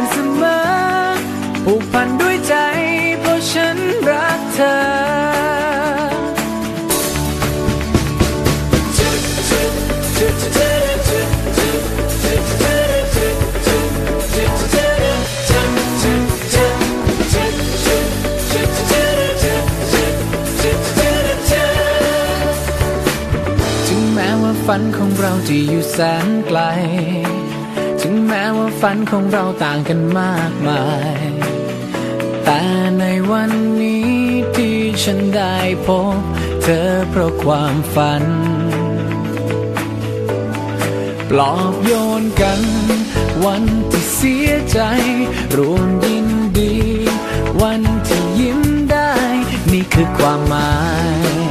น ฝันของเราจะอยู่แสนไกล ถึงแม้ว่าฝันของเราต่างกันมากมาย แต่ในวันนี้ที่ฉันได้พบ เธอเพราะความฝัน ปลอบโยนกัน วันที่เสียใจ รวมยินดี วันที่ยิ้มได้ นี่คือความหมาย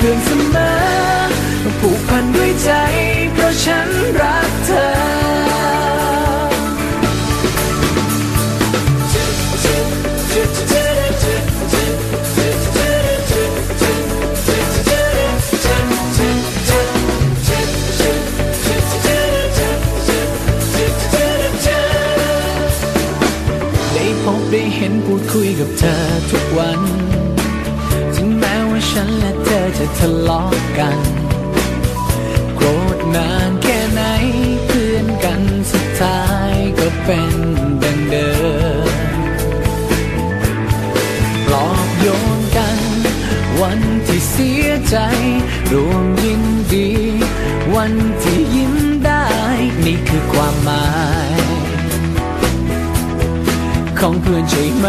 เพื่อนเสมอผูกพันด้วยใจ เพราะฉันรักเธอได้พบได้เห็นพูดคุยกับเธอทุกวัน ฉันและเธอจะทะเลาะกัน โกรธนานแค่ไหนเพื่อนกันสุดท้ายก็เป็นดังเดิมปลอบโยนกัน วันที่เสียใจ รวมยินดี วันที่ยิ้มได้ นี่คือความหมาย ของเพื่อนใช่ไหม